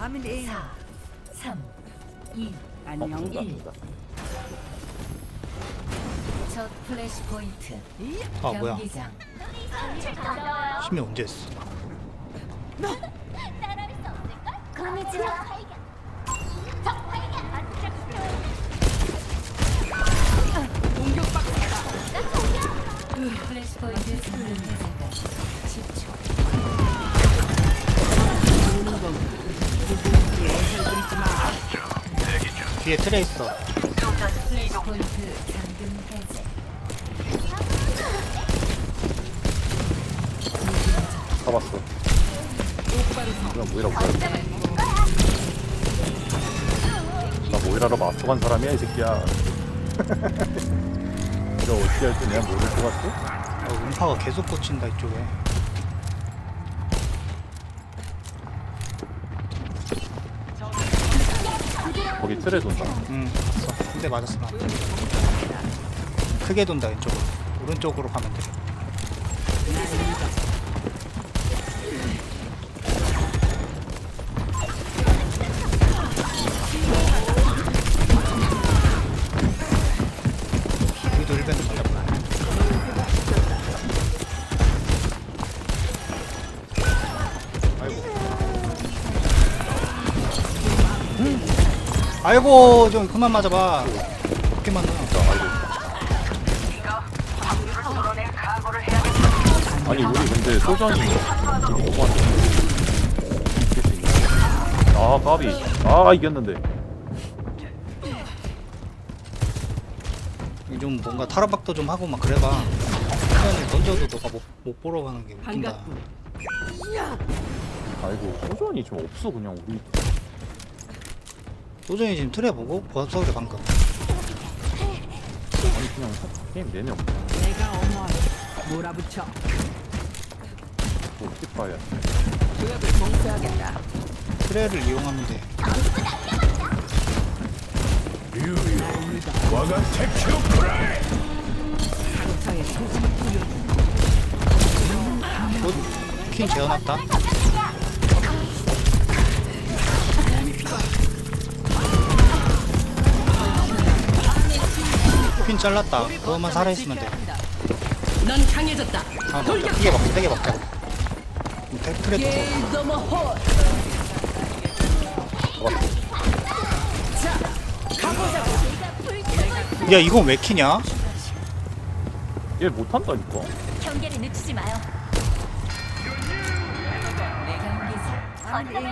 I'm in A. 4, 3, 2, 어, 안녕. 죽는다, 죽는다. 첫 플래시 포인트. 아 뭐야 경기장. 힘이 언제 했어 플래시 포인트 예상까 뒤에 트레 있어. 잡았어. 그냥 모이라 보자. 나 모이라로 맞서간 사람이야, 이 새끼야. 이거 어떻게 할지 내가 모를 것 같아? 어, 음파가 계속 꽂힌다 이쪽에 틀에 돈다. 응 봤어 근데 맞았어. 나 크게 돈다 왼쪽으로. 오른쪽으로 가면 돼 아이고 좀 그만 맞아봐 어떻게 맞나 아니, 우리 근데 소전이 너무 안? 아, 까비. 아, 이겼는데. 좀 뭔가 타라박도 좀 하고 막 그래봐 시간을 던져도 너가 못, 못 보러 가는 게 웃긴다. 아이고, 소전이 좀 없어, 그냥 우리. 도전이 지금 트레 보고 그래 방금 아니, 그냥 게임 내내 없네. 내가 어머하게 몰아붙여. 뭐, 봐야 구역을 봉쇄하겠다. 트레를 이용하면 돼 상처에 소금을 뿌려. 퀸 재워놨다 퀸 잘랐다 그거만 살아있으면 돼 넌 강해졌다. 아. 세개 먹자, 세개 먹자. 테- 트레 또 게이더머 홀. 야, 이건 왜 키냐? 얘 못한다니까. 경계를 늦추지 마요.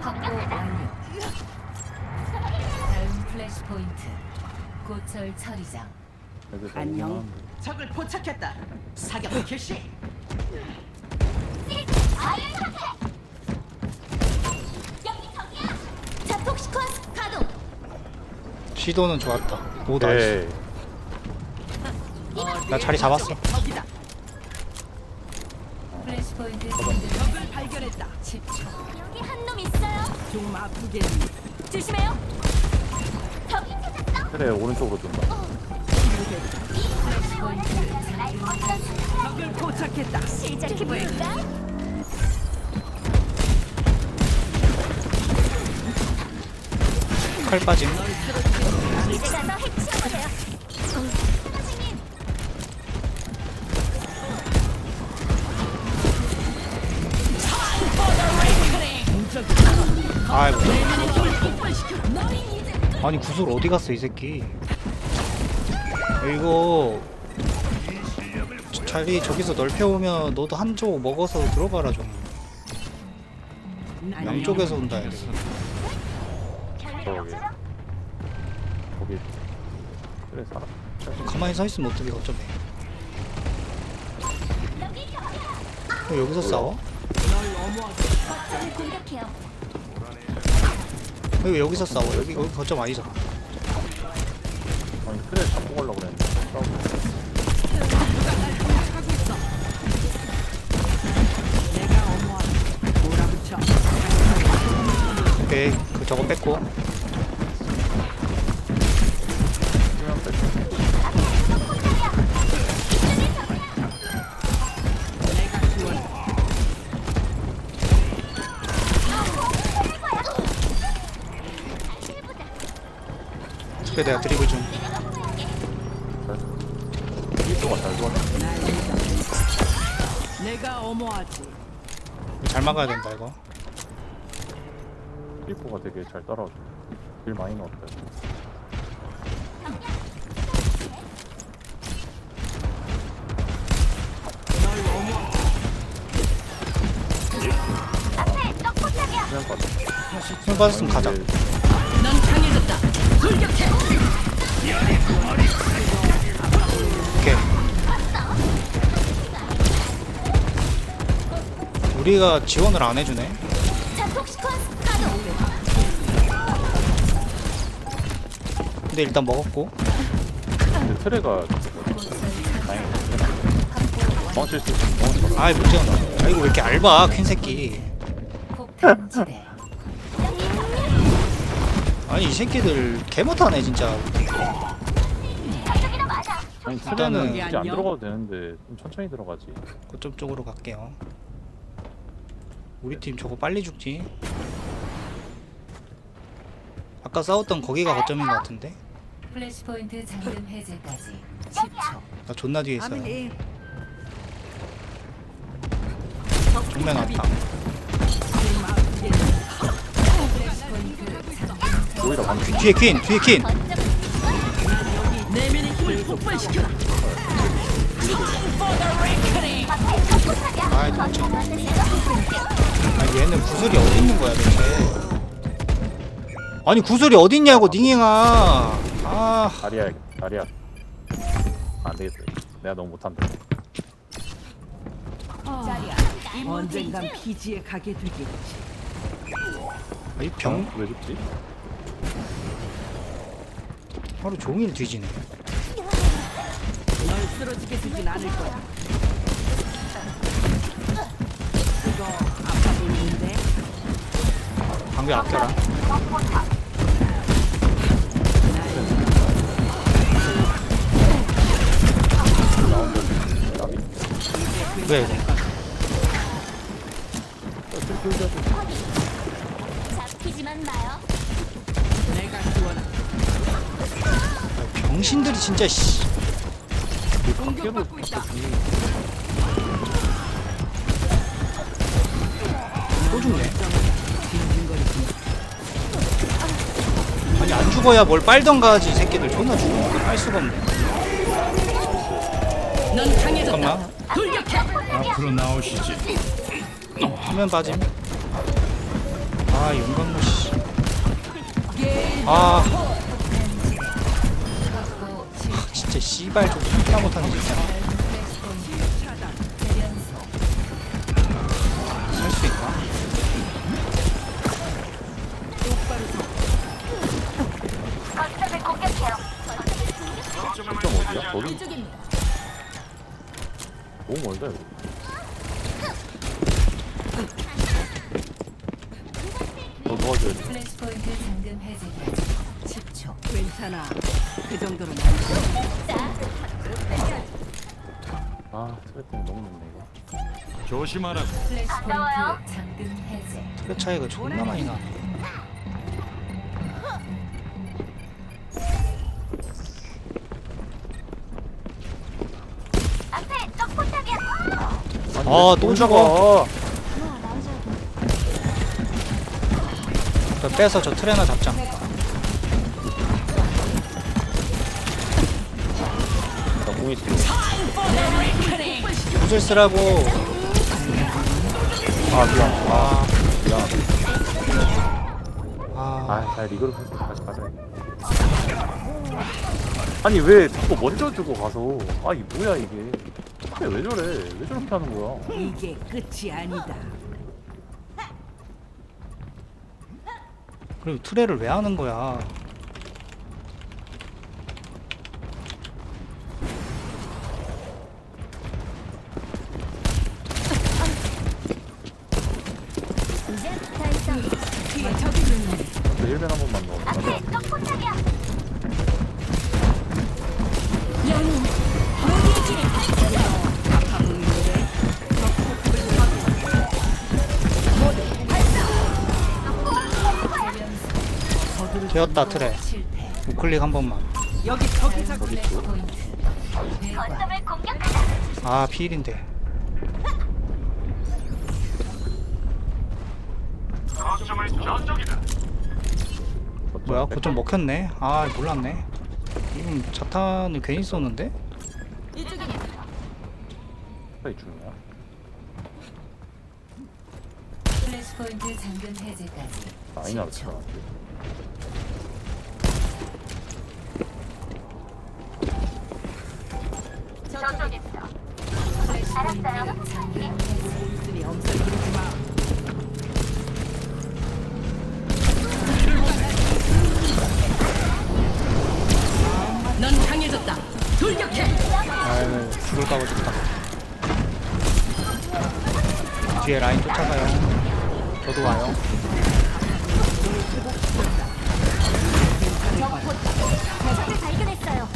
확보 완료. 다음 플래시 포인트. 고철 처리장. 안녕. 적을 포착했다. 사격 개시. 시도는 좋았다. 오, 네. 나이스. 나 자리 잡았어. 적이다. 플래시 포인트 성공 적을 발견했다. 10초. 여기 한 놈 있어요. 좀 아프게. 조심해요. 저기 찾았어. 그래, 오른쪽으로 돈다. 적을 포착했다. 시작해 볼까? 칼 빠짐. 이제 가서 해치워보세요. 선생님, 아이고. 아니, 구슬 어디 갔어, 이 새끼. 이거. 자리 저기서 넓혀오면 너도 한쪽 먹어서 들어가라 좀. 양쪽에서 온다 돼. 저기. 거기. 그래, 살아. 가만히 서 있으면 어떻게 거점해. 어, 여기서 싸워? 저를 공격해요. 왜 여기서 싸워? 여기, 여기 거점 아니잖아. 아니 트레 잡고 가려고 그랬는데. 싸우고 오케이 그 저거 뺐고. 그냥 내가 드리블 좀 내가 어머하지. 잘 막아야 된다 이거 삐뽀가 되게 잘 따라와줘 일 많이 넣었어요 널 어머. 그냥 가자 힘 빠졌으면 가자 넌 강해졌다. 돌격해. 우리가 지원을 안 해주네. 근데 일단 먹었고. 근데 트레가 뻥칠 수 있으면 아이 못 지원다 아 이거 왜 이렇게 얇아 퀸 새끼. 아니 이 새끼들 개 못하네 진짜. 아니 일단은 트레는 굳이 안. 들어가도 되는데 좀 천천히 들어가지. 그쪽 쪽으로 갈게요 우리 팀 저거 빨리 죽지 아까 싸웠던 거기가 거점인 것 같은데 플래시 포인트 잠금 해제까지 10초 나 존나 뒤에 있어요. 정면 왔다 지금 아프게. 플래시 포인트 잠금 오히려 뒤에 퀸 뒤에 퀸 내면의 힘을 폭발시켜라. 아이 아 얘는 구슬이 어디 있는 거야 대체 아니 구슬이 어디 있냐고 닝잉아 아 다리야 다리야 안 되겠어 내가 너무 못한다 언젠간 피지에 가게 되겠지. 이 병 왜 죽지? 하루 종일 뒤지네 널 쓰러지게 두진 않을 거야. 보이는데? 방금 아껴라 왜 잡히지만 마요. 내가 지원한 병신들이 진짜 씨 공격받고 있다. 아니 안 죽어야 뭘 빨던가 하지 이 새끼들 존나 죽으니까 빨 수가 없네. 넌 강해졌다. 잠깐만. 돌격해. 앞으로 나오시지. 화면 빠짐. 아 용광로 씨아. 확보 7 진짜 씨발 좀 존나 못하네 진짜 너무 멀다 이거. 너 도와줘야 돼. 플래시 포인트 잠금 해제까지. 10초. 괜찮아. 그 정도로 난 아, 때문에 너무 늦네 이거. 조심하라. 플래시 포인트 잠금 해제. 뼈 차이가 존나 많이 나 아, 왜또 죽어? 저 빼서 저 트레나 잡자 나공 있어. 구슬 쓰라고 아, 미안. 아, 아, 미안. 아, 아, 잘 리그룹 해서 다시 가자. 아니 왜 자꾸 먼저 주고 가서? 아, 이 뭐야 이게? 왜, 왜 저래? 왜 저렇게 하는 거야? 이게 끝이 아니다. 그리고 트레를 왜 하는 거야 되었다 트레 우클릭 한 번만 여기 플래시 포인트. 거점을 공격하다. 아 피일인데 뭐야 고점 먹혔네 아 몰랐네 이건 자탄을 괜히 썼는데 스파이 중이야 플래시 포인트 잠금 해제까지. 많이 나왔다 10초. 저쪽에 있어. 엄살 부리지 마. 넌 강해졌다. 돌격해. 아유 죽을까봐 좋다 뒤에 라인 쫓아가요 저도 와요 적을 발견했어요.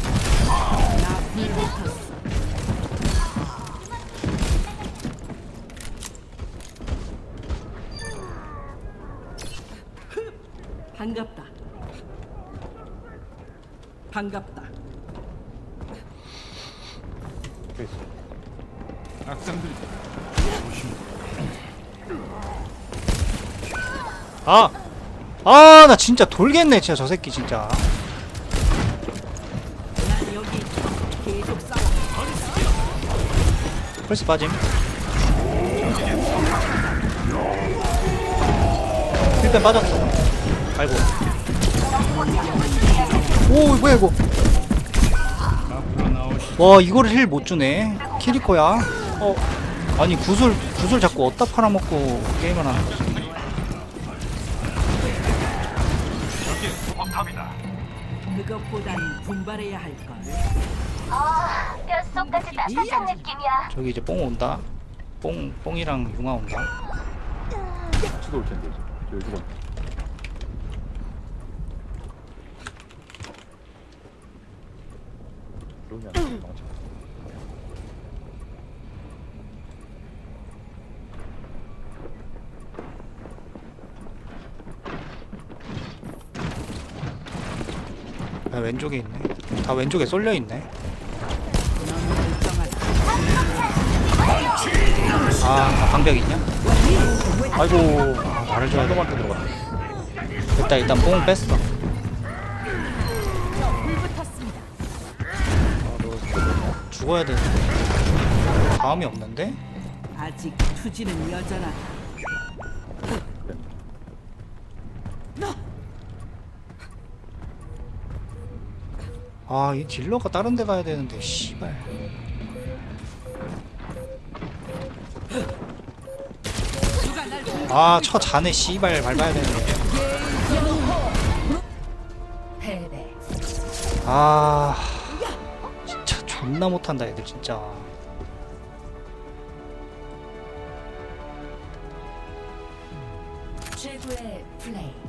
반갑다. 반갑다. 스페이스 아! 아 나 진짜 돌겠네 진짜 저 새끼 진짜 난 여기 계속 싸워. 펄스 빠짐 힐펜 빠졌어 아이고. 오 뭐야 이거? 와 이거를 힐 못주네. 키리코야. 어 아니 구슬 구슬 자꾸 어디다 팔아먹고 게임을 하는 거지. 그것보단 분발해야 할 걸. 아, 뼛속까지 따뜻한 느낌이야. 저기 이제 뽕 온다. 뽕 뽕이랑 융화 온다. 같이도 올 텐데 이제. 저 여기 건 그러면 망치 아, 왼쪽에 있네. 다 왼쪽에 쏠려 있네. 아, 아 방벽 있냐? 아이고 아, 말을 줘야 돼. 한동한테 들어갔네. 됐다 일단 뽕 뺐어 죽어야 되는데 다음이 없는데? 아직 투지는 여전하다. 아이 딜러가 다른 데 가야 되는데 씨발 아처 자네 씨발 밟아야 되는데 패배. 아 겁나 못한다 애들 진짜 최고의 플레이